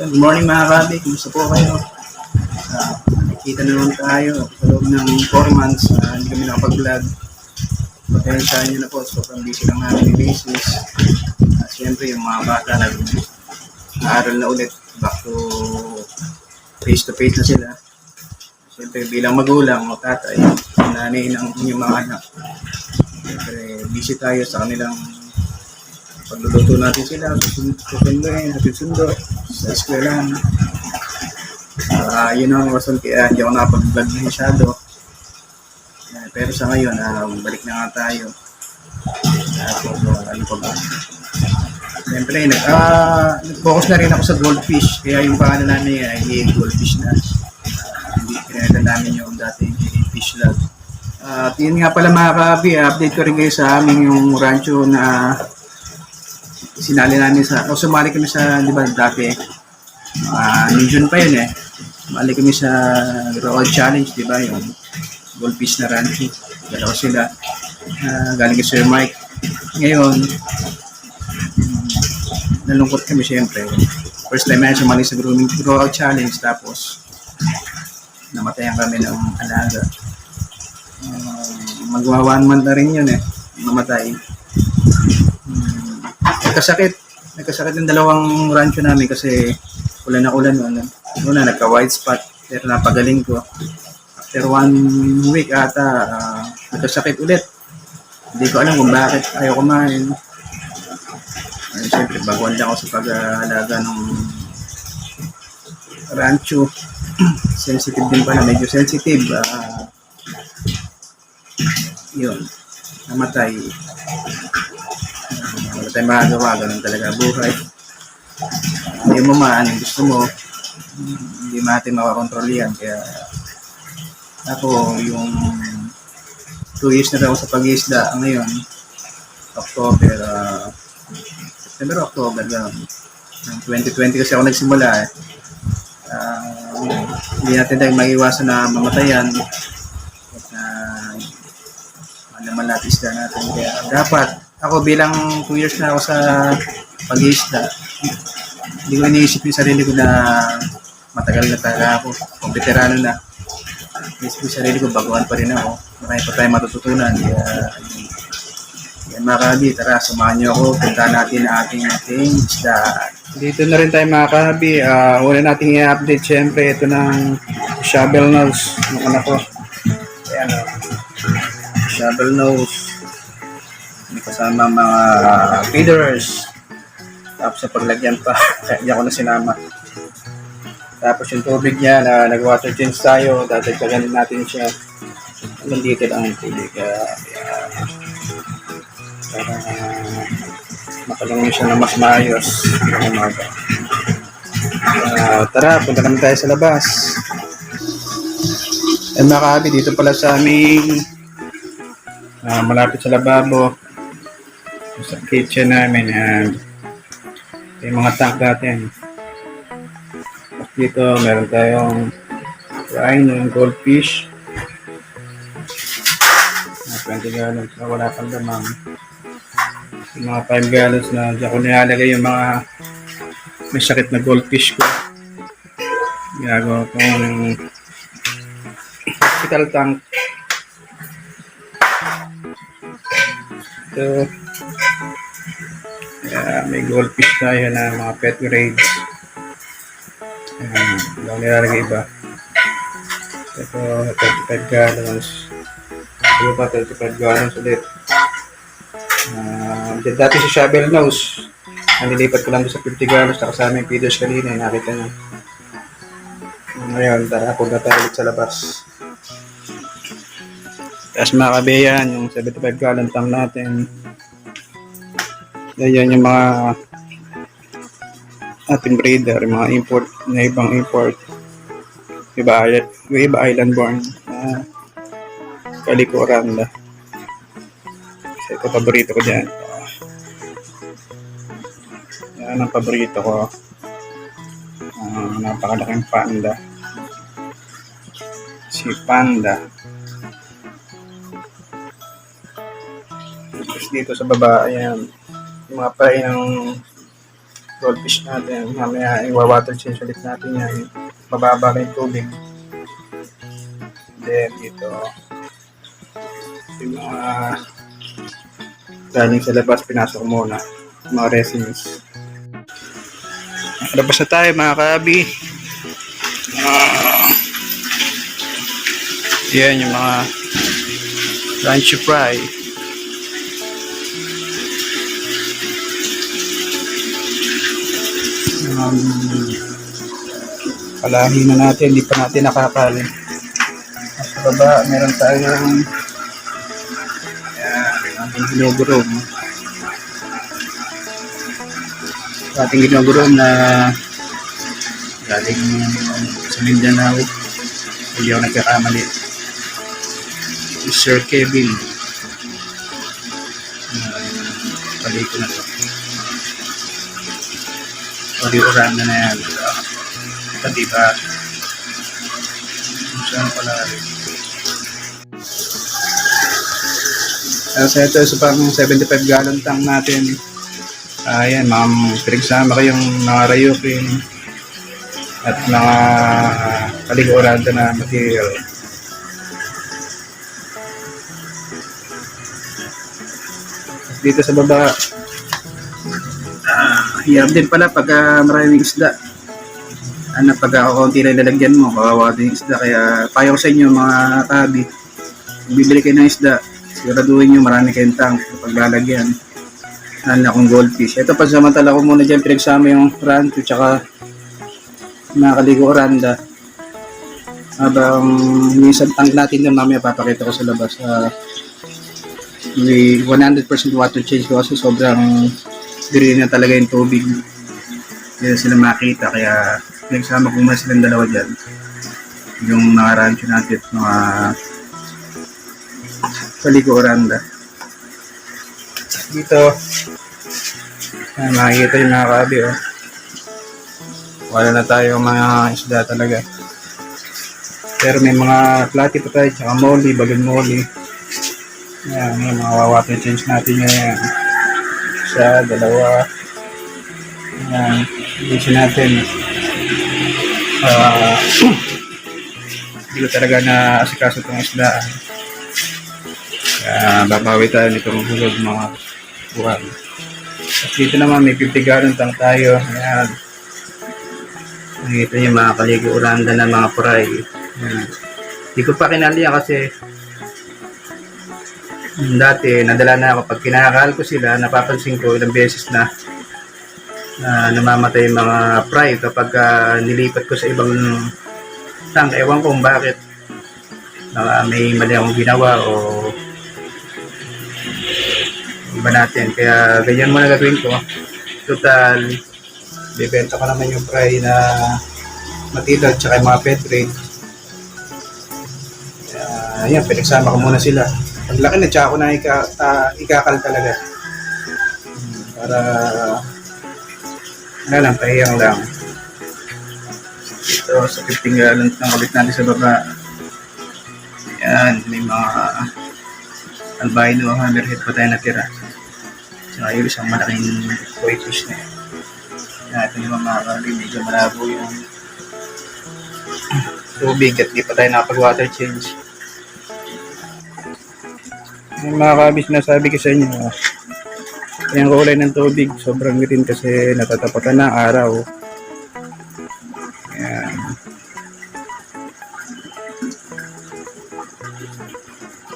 Good morning mga kabi, kumusta po kayo? Uh, nakita na naman tayo sa loob ng 4 months na hindi kami nakapag-vlog. Pasensya nyo na po, sobrang busy lang namin ni Macy's. Uh, Siyempre yung mga bata nag aaral na ulit, back to face to face na sila. Siyempre bilang magulang o tatay, nanay ng inyong mga anak. Siyempre busy tayo sa kanilang pagluluto natin sila, susunduin, hatid sundo, sa eskwelahan. Ah, yun ang rason kaya hindi ako nakapag-vlog na masyado. Eh, pero sa ngayon, ah, balik na nga tayo. Tapos, uh, ano pa ba? Siyempre, nag, ah, nag-focus na rin ako sa goldfish. Kaya yung pangalan namin ay goldfish na. Ah, hindi pinaganda namin yung dating fish lab. At yun nga pala mga kabi, update ko rin kayo sa aming yung rancho na sinali namin sa, o sumali kami sa, di ba, dati, ah uh, June pa yun eh. Sumali kami sa Road Challenge, di ba, yung goldfish na rancho. Dalawa sila. Ah, galing kay Sir Mike. Ngayon, mm, nalungkot kami syempre. First time namin sumali sa grooming grow challenge tapos namatayan kami ng alaga. Uh, magwa one month na rin yun eh. Namatay. Nagkasakit. Nagkasakit yung dalawang rancho namin kasi ulan na ulan noon. Una, nagka white spot. Pero napagaling ko. After one week ata, uh, nagkasakit ulit. Hindi ko alam kung bakit ayaw kumain. Ay, siyempre, baguhan lang ako sa pag-aalaga ng rancho. sensitive din pala, medyo sensitive. ah yun, namatay. Wala tayong magagawa, ganun talaga buhay. Hindi mo maan, gusto mo, hindi natin makakontrol yan. Kaya ako, yung 2 years na daw sa pag-iisda ngayon, October, uh, September, October lang. Ng 2020 kasi ako nagsimula eh. Uh, hindi natin tayo maiwasan na mamatayan. At uh, naman natin isda natin. Kaya dapat, ako bilang 2 years na ako sa pag-iisda, hindi ko iniisip yung sarili ko na matagal na talaga ako. Kung veterano na. Iniisip yung sarili ko, baguhan pa rin ako. Marami pa tayong matututunan. Kaya, kaya mga kahabi, tara, samahan niyo ako. Punta natin ang ating ating isda. Dito na rin tayo mga kahabi. Uh, una nating i-update syempre ito ng shovel nose ng anak ko. Ayan o. Shovel nose. Kasama mga feeders. Tapos sa paglagyan pa, kaya hindi ako na sinama. Tapos yung tubig niya na nag-water change tayo, dadagdagan natin siya. Lang ang tubig. Kaya para makalungan siya na mas maayos ng umaga. Uh, tara, punta naman tayo sa labas. And mga kahabi, dito pala sa aming uh, malapit sa lababo sa kitchen namin and yung mga tank natin. Dito meron tayong kain ng goldfish. Na 20 gallons na wala pang damang. Yung mga 5 gallons na dyan ko nilalagay yung mga may sakit na goldfish ko. Ginagawa kong hospital tank. Ito kaya may goldfish tayo na mga pet grades. Ayan, daw nilalagay iba. Ito, 35 gallons. Ano pa, 35 gallons ulit. Uh, dati sa shovel nose. Nalilipat ko lang sa 50 gallons. Nakasama yung feeders kanina. Nakita niyo. Ngayon, tara, punta tayo ulit sa labas. Tapos mga kabayan, yung 75 gallon tank natin. Ayan yung mga ating breeder, mga import na ibang import. Iba, yung iba island born. Uh, kalikuran na. Kasi ito paborito ko dyan. Yan ang paborito ko. Uh, napakalaking panda. Si Panda. Tapos dito sa baba, ayan, mga pain ng goldfish natin. Mamaya iwa-water change ulit natin yan. Mababa na yung tubig. Then dito, yung mga galing sa labas, pinasok muna. Mga resins. Labas na tayo mga kabi. Ah, yan yung mga lunch fry. Um, palahi na natin, hindi pa natin nakakali. Sa baba, meron tayong yan, ating ginugurong. Ating ginugurong na galing sa Mindanao. Hindi ako nagkakamali. Si Sir Kevin. Uh, pali ko na to. Pali oranda na yan. Ito diba? Saan pala rin? Tapos ito, isa pang 75 gallon tank natin. Ayan, ma'am, pinagsama ko yung mga rayukin at mga kaliguran na material. At dito sa baba, hirap din pala pag ah, maraming isda. Ano, pag uh, konti na lalagyan mo, kawawa din yung isda. Kaya payo sa inyo mga tabi, kung bibili kayo ng isda, siguraduhin nyo marami kayong tank pag lalagyan. Ano akong goldfish. Ito, pansamantala ko muna dyan, pinagsama yung rancho tsaka nakaligo oranda. Habang minsan tank natin doon, mamaya papakita ko sa labas. Uh, may 100% water change ko kasi sobrang green na talaga yung tubig. Hindi sila makita, kaya pinagsama ko muna silang dalawa dyan. Yung mga rancho natin, mga kaligo oranda. Dito, Ayan, makikita yung mga kabi, oh. Wala na tayo mga isda talaga. Pero may mga plati pa tayo, tsaka molly, balon molly. Ayan, yung mga water change natin yan. Isa, dalawa. Ayan, isin natin. Ah, hindi ko talaga na asikaso itong isda. Kaya babawi tayo nitong hulog mga buwan. At dito naman may 50 gallon tank tayo. Ayan. Nakikita niyo mga kaligo uranda na mga puray. Ayan. Hindi ko pa kinali yan kasi dati nadala na ako pag kinakahal ko sila napapansin ko ilang beses na na namamatay yung mga fry kapag ah, nilipat ko sa ibang tank. Ewan kung bakit. Baka may mali akong ginawa o iba natin. Kaya ganyan muna gagawin ko. Total, bibenta ko naman yung fry na matila at saka yung mga pet rate. Kaya, ayan, pinagsama ko muna sila. Pag laki na, tsaka ko na ika, ah, ikakal talaga. Para, ano lang, pahiyang lang. Ito, sa 15 gallons na ulit natin sa baba. Ayan, may mga albino hammerhead pa tayo natira. Saka yung isang malaking koi fish na yun. Ito yung mga kali, medyo malabo yung tubig at di pa tayo nakapag-water change. Yung mga kabis na sabi ko sa inyo, yung kulay ng tubig, sobrang green kasi natatapatan na araw. Ayan.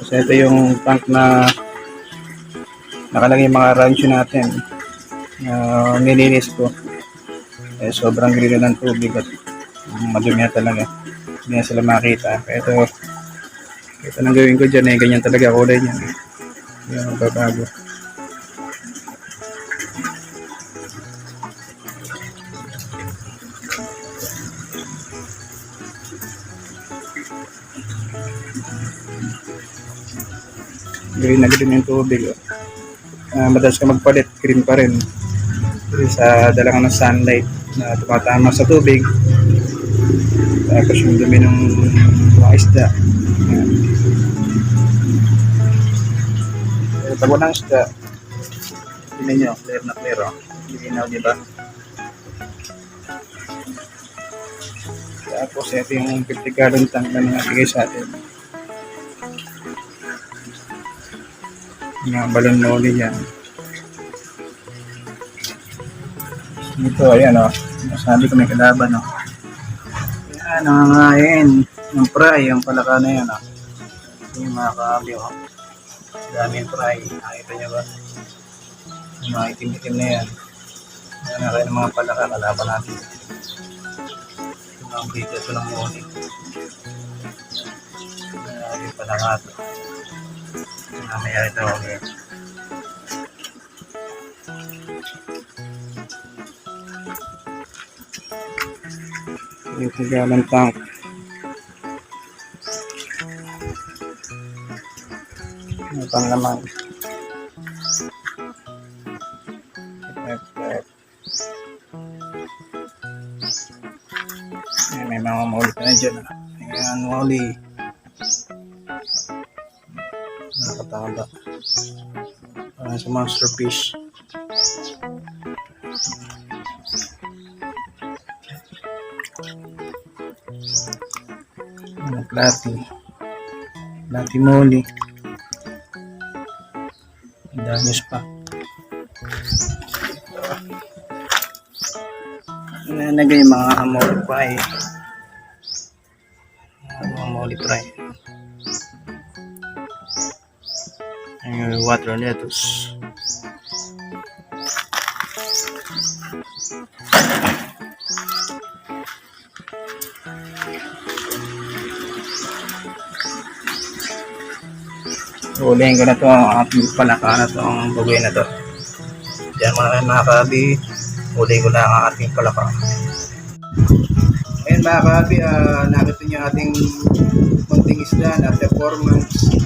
Kasi ito yung tank na nakalagay mga rancho natin. Uh, nilinis ko. Eh, sobrang green na ng tubig at madumi na talaga. Hindi na sila makita. Ito, ito nang gawin ko dyan eh, ganyan talaga kulay niya. Hindi na magbabago. green na green yung tubig. Oh. Uh, madalas ka magpalit, green pa rin. Sa dala ka ng sunlight na tumatama sa tubig. Tapos yung dumi ng mga isda. Ayan. Tago ng isda. Tingnan nyo, clear na clear. Oh. Linaw, di ba? Tapos ito yung 50 gallon tank na nangagigay sa atin. Yung balon na uli yan. Dito, ayan o. Oh. Nasabi ko may kalaban o. Oh. Ayan, nangangain. Yung fry, yung palaka na yan o. Oh. Yung mga kaabi o. Oh yung fry. Nakita niyo ba? Yung mga itim-itim na yan. Yan na kayo ng mga palaka. Kalaban natin. Ito ang bita ito ng morning. Yan yung palaka ito. Mamaya ito. Okay. Ito galang tank. Pang laman? Ayan, may mga muli pa na dyan. ah. Ayan, muli. Nakataba. Parang sa monster fish. Ano, plati. Plati moli. Danyos pa. Nanagay yung mga moli fry. Mga moli fry. Yung water lettuce. Hulihin ko na to ang ating palaka na to ang bagoy na to. Diyan mga mga kabi, huli ko na ang ating palaka. Ayun mga kabi, uh, nakita niyo ating munting isda na performance.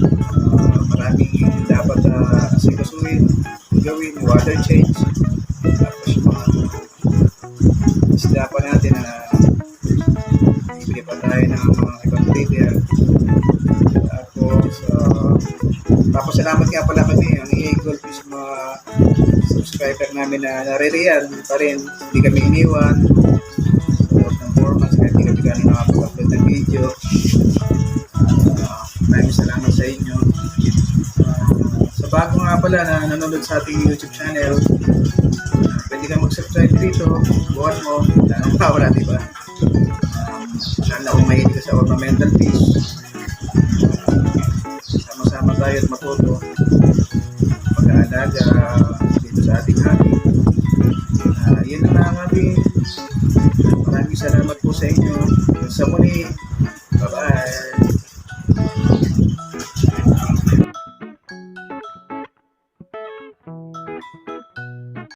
Uh, maraming dapat uh, asikasuhin, gawin, water change. Tapos mga isda pa natin na bibili pa tayo ng mga ibang breeder. Uh, tapos salamat nga pala kami ang Eagle Fish mga subscriber namin na naririyan pa rin. Hindi kami iniwan. Support ng formats kaya hindi kami gano'n nakapag-upload ng video. Uh, maraming salamat sa inyo. Uh, sa bago nga pala na nanonood sa ating YouTube channel, uh, pwede ka mag-subscribe dito. Buhat mo. Tanong pa wala, di ba? Um, sana kung mahilig ka sa ornamental sama-sama tayo at matuto. Pag-aalaga